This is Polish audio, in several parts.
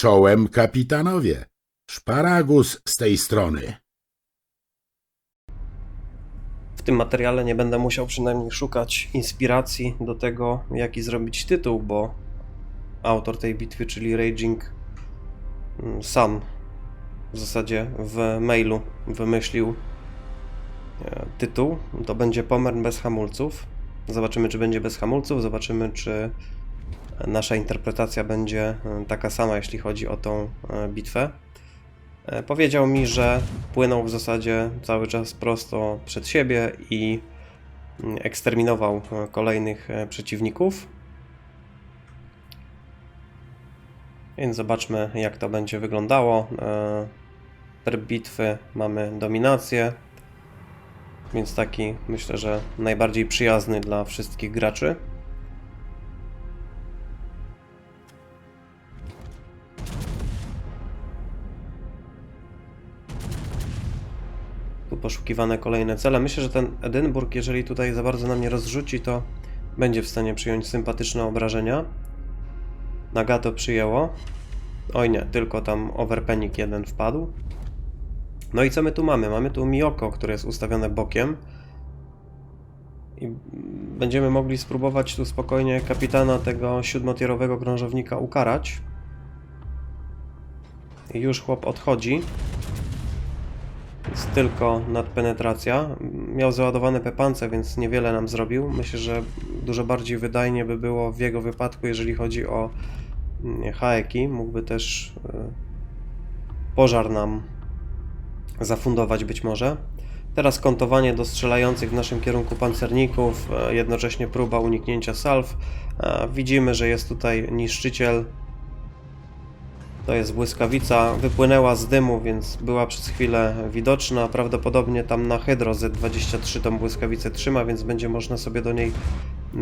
Czołem kapitanowie. Szparagus z tej strony. W tym materiale nie będę musiał przynajmniej szukać inspiracji do tego, jaki zrobić tytuł, bo autor tej bitwy, czyli Raging, mm, sam w zasadzie w mailu wymyślił e, tytuł. To będzie Pomern bez hamulców. Zobaczymy, czy będzie bez hamulców, zobaczymy, czy nasza interpretacja będzie e, taka sama, jeśli chodzi o tą e, bitwę. E, Powiedział mi, że płynął w zasadzie cały czas prosto przed siebie i mm, eksterminował kolejnych przeciwników. Więc zobaczmy, jak to będzie wyglądało. Tryb bitwy mamy dominację, więc taki myślę, że najbardziej przyjazny dla wszystkich graczy. Poszukiwane kolejne cele. Myślę, że ten Edynburg, jeżeli tutaj za bardzo nam nie rozrzuci, to będzie w stanie przyjąć sympatyczne obrażenia. Nagato przyjęło. Oj nie, tylko tam Overpenic jeden wpadł. No i co my tu mamy? Mamy tu Miyoko, które jest ustawione bokiem. I będziemy mogli spróbować tu spokojnie kapitana tego siódmotierowego krążownika ukarać. I już chłop odchodzi. Jest tylko nadpenetracja. Miał załadowane pepance, więc niewiele nam zrobił. Myślę, że dużo bardziej wydajnie by było w jego wypadku, jeżeli chodzi o mm, haeki. Mógłby też y, pożar nam zafundować być może. Teraz kontowanie do strzelających w naszym kierunku pancerników, e, jednocześnie próba uniknięcia salw. E, Widzimy, że jest tutaj niszczyciel. To jest błyskawica. Wypłynęła z dymu, więc była przez chwilę widoczna. Prawdopodobnie tam na Hydro Z23 tą błyskawicę trzyma, więc będzie można sobie do niej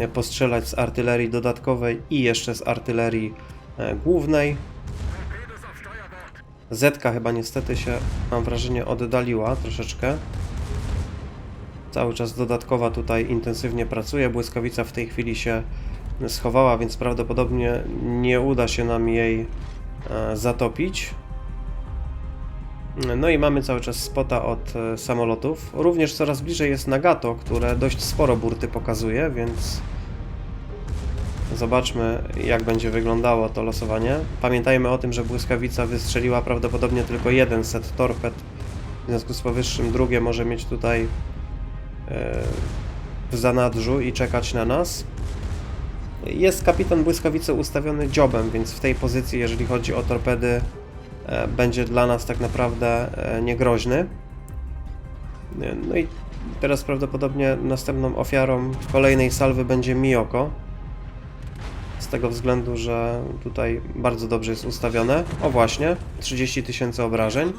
e, postrzelać z artylerii dodatkowej i jeszcze z artylerii e, głównej. Zetka chyba niestety się, mam wrażenie, oddaliła troszeczkę. Cały czas dodatkowa tutaj intensywnie pracuje. Błyskawica w tej chwili się schowała, więc prawdopodobnie nie uda się nam jej zatopić. No i mamy cały czas spota od e, samolotów. Również coraz bliżej jest Nagato, które dość sporo burty pokazuje, więc zobaczmy jak będzie wyglądało to losowanie. Pamiętajmy o tym, że błyskawica wystrzeliła prawdopodobnie tylko jeden set torped. W związku z powyższym drugie może mieć tutaj e, w zanadrzu i czekać na nas. Jest kapitan błyskawicy ustawiony dziobem, więc w tej pozycji, jeżeli chodzi o torpedy, e, będzie dla nas tak naprawdę e, niegroźny. E, No i teraz prawdopodobnie następną ofiarą kolejnej salwy będzie Miyoko. Z tego względu, że tutaj bardzo dobrze jest ustawione. O właśnie, 30 tysięcy obrażeń.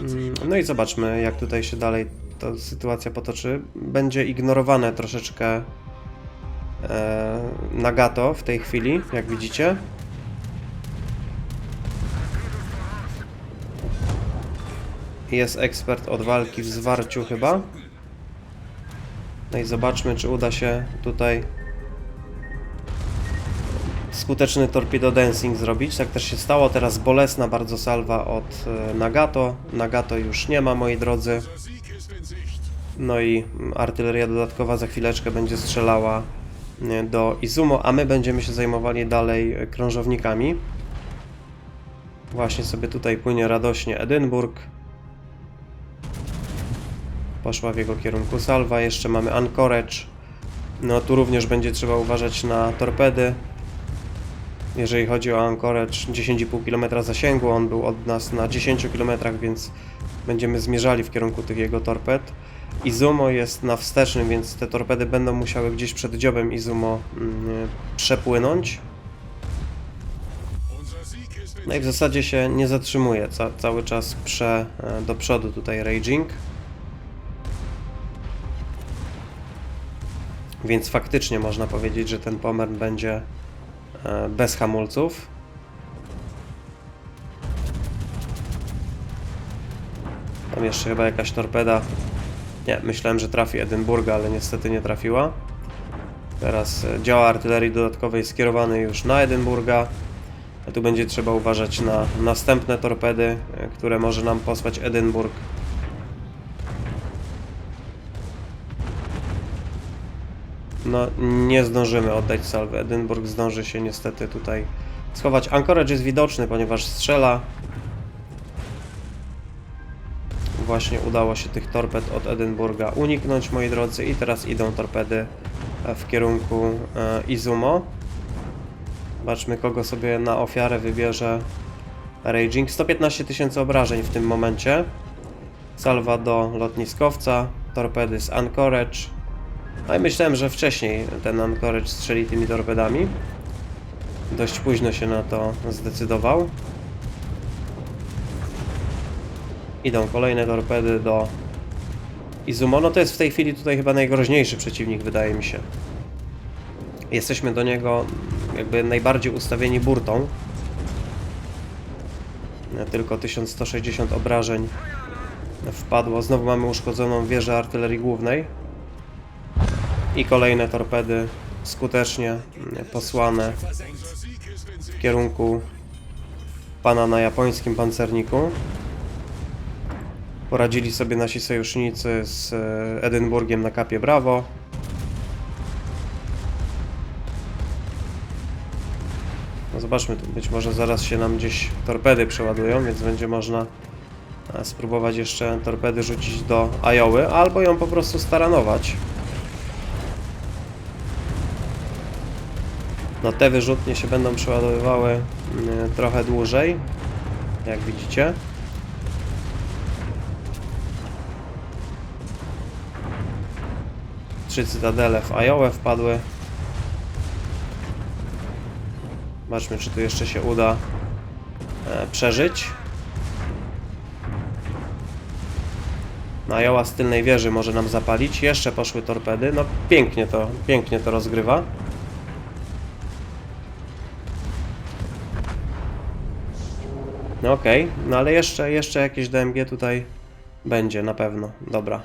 Mm, No i zobaczmy, jak tutaj się dalej ta sytuacja potoczy. Będzie ignorowane troszeczkę Nagato w tej chwili, jak widzicie. Jest ekspert od walki w zwarciu chyba. No i zobaczmy, czy uda się tutaj skuteczny torpedo dancing zrobić. Tak też się stało. Teraz bolesna bardzo salwa od e, Nagato. Nagato już nie ma, moi drodzy. No i artyleria dodatkowa za chwileczkę będzie strzelała e, do Izumo, a my będziemy się zajmowali dalej krążownikami. Właśnie sobie tutaj płynie radośnie Edynburg. Poszła w jego kierunku salwa. Jeszcze mamy Anchorage. No tu również będzie trzeba uważać na torpedy. Jeżeli chodzi o Anchorage, 10,5 km zasięgu, on był od nas na 10 km, więc będziemy zmierzali w kierunku tych jego torped. Izumo jest na wstecznym, więc te torpedy będą musiały gdzieś przed dziobem Izumo mm, przepłynąć. No i w zasadzie się nie zatrzymuje, ca cały czas prze e, do przodu tutaj Raging. Więc faktycznie można powiedzieć, że ten Pomern będzie e, bez hamulców. Tam jeszcze chyba jakaś torpeda. Nie, myślałem, że trafi Edynburga, ale niestety nie trafiła. Teraz e, działa artylerii dodatkowej skierowany już na Edynburga. Tu będzie trzeba uważać na następne torpedy, e, które może nam posłać Edynburg. No, nie zdążymy oddać salwy. Edynburg zdąży się niestety tutaj schować. Anchorage jest widoczny, ponieważ strzela. Właśnie udało się tych torped od Edynburga uniknąć, moi drodzy. I teraz idą torpedy e, w kierunku e, Izumo. Zobaczmy, kogo sobie na ofiarę wybierze Raging. 115 tysięcy obrażeń w tym momencie. Salwa do lotniskowca, torpedy z Anchorage. No i myślałem, że wcześniej ten Anchorage strzeli tymi torpedami. Dość późno się na to zdecydował. Idą kolejne torpedy do Izumo. No to jest w tej chwili tutaj chyba najgroźniejszy przeciwnik, wydaje mi się. Jesteśmy do niego jakby najbardziej ustawieni burtą. Tylko 1160 obrażeń wpadło. Znowu mamy uszkodzoną wieżę artylerii głównej. I kolejne torpedy skutecznie posłane w kierunku pana na japońskim pancerniku. Poradzili sobie nasi sojusznicy z e, Edynburgiem na kapie Brawo. No zobaczmy, być może zaraz się nam gdzieś torpedy przeładują, więc będzie można e, spróbować jeszcze torpedy rzucić do Ajoły, albo ją po prostu staranować. No te wyrzutnie się będą przeładowywały mm, trochę dłużej, jak widzicie. Trzy cytadele w Ajowę wpadły. Zobaczmy, czy tu jeszcze się uda e, przeżyć. No, Ajoła z tylnej wieży może nam zapalić. Jeszcze poszły torpedy. No pięknie to, pięknie to rozgrywa. No okej, no ale jeszcze, jeszcze jakieś DMG tutaj będzie na pewno. Dobra.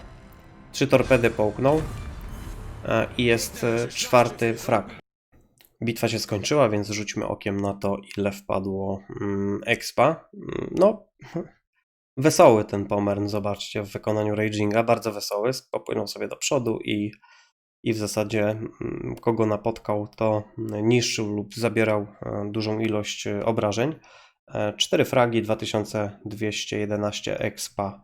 Trzy torpedy połknął. E, I jest e, czwarty frag. Bitwa się skończyła, więc rzućmy okiem na to, ile wpadło mm, expa. Mm, No, wesoły ten pomern, zobaczcie, w wykonaniu Raginga, bardzo wesoły. Popłynął sobie do przodu i, i w zasadzie mm, kogo napotkał, to niszczył lub zabierał e, dużą ilość obrażeń. Cztery fragi, 2211 expa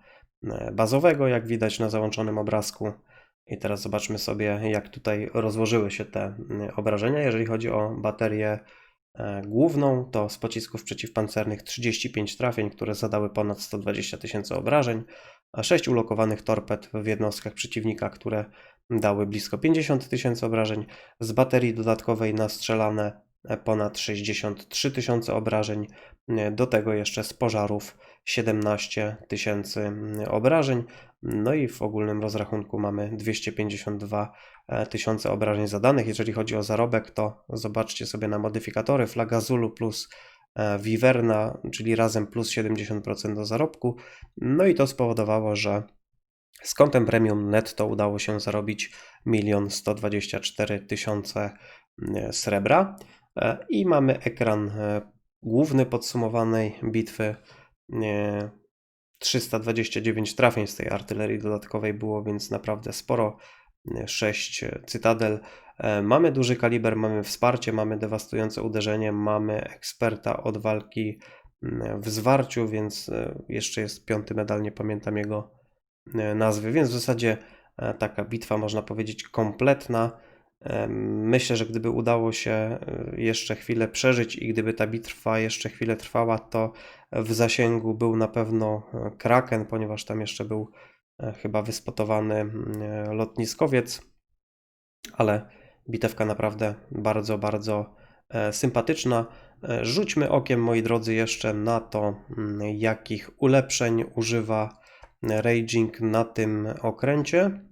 bazowego, jak widać na załączonym obrazku. I teraz zobaczmy sobie, jak tutaj rozłożyły się te mm, obrażenia. Jeżeli chodzi o baterię e, główną, to z pocisków przeciwpancernych 35 trafień, które zadały ponad 120 tysięcy obrażeń, a 6 ulokowanych torped w jednostkach przeciwnika, które dały blisko 50 tysięcy obrażeń. Z baterii dodatkowej nastrzelane e, ponad 63 tysiące obrażeń. E, Do tego jeszcze z pożarów 17 tysięcy mm, obrażeń. No i w ogólnym rozrachunku mamy 252 e, tysiące obrażeń zadanych. Jeżeli chodzi o zarobek, to zobaczcie sobie na modyfikatory flaga Zulu plus e, Viverna, czyli razem plus 70% do zarobku. No i to spowodowało, że z kontem premium netto udało się zarobić 1 124 tysiące mm, srebra. E, I mamy ekran e, główny podsumowanej bitwy. E, 329 trafień z tej artylerii dodatkowej było, więc naprawdę sporo. 6 cytadel. E, Mamy duży kaliber, mamy wsparcie, mamy dewastujące uderzenie, mamy eksperta od walki w zwarciu, więc e, jeszcze jest piąty medal, nie pamiętam jego e, nazwy, więc w zasadzie e, taka bitwa można powiedzieć kompletna. Myślę, że gdyby udało się e, jeszcze chwilę przeżyć i gdyby ta bitwa jeszcze chwilę trwała, to w zasięgu był na pewno e, Kraken, ponieważ tam jeszcze był e, chyba wyspotowany lotniskowiec, ale bitewka naprawdę bardzo, bardzo sympatyczna. Rzućmy okiem, moi drodzy, jeszcze na to, jakich ulepszeń używa Raging na tym okręcie.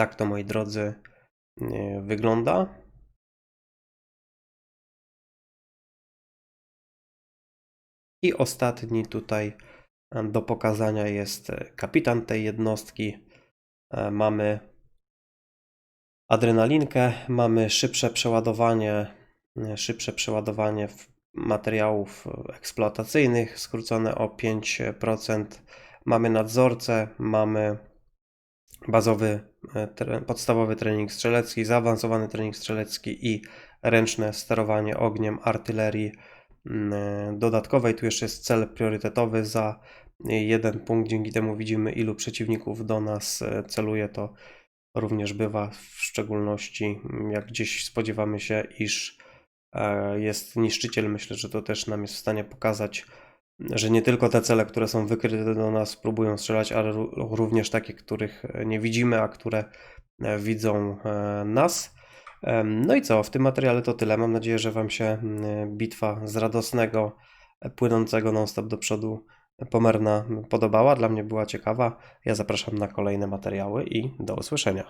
Tak to, moi drodzy, e, wygląda. I ostatni tutaj e, do pokazania jest e, kapitan tej jednostki. Mamy adrenalinkę, mamy szybsze przeładowanie, szybsze przeładowanie materiałów eksploatacyjnych, skrócone o 5%. Mamy nadzorcę, mamy bazowy, e, tre- podstawowy trening strzelecki, zaawansowany trening strzelecki i ręczne sterowanie ogniem artylerii mm, e, dodatkowej. Tu jeszcze jest cel priorytetowy za jeden punkt. Dzięki temu widzimy, ilu przeciwników do nas e, celuje. To również bywa, w szczególności mm, jak gdzieś spodziewamy się, iż jest niszczyciel. Myślę, że to też nam jest w stanie pokazać, że nie tylko te cele, które są wykryte do nas, próbują strzelać, ale ró- również takie, których nie widzimy, a które e, widzą e, nas. No i co, w tym materiale to tyle. Mam nadzieję, że Wam się bitwa z radosnego, e, płynącego non-stop do przodu Pomerna podobała. Dla mnie była ciekawa. Ja zapraszam na kolejne materiały i do usłyszenia.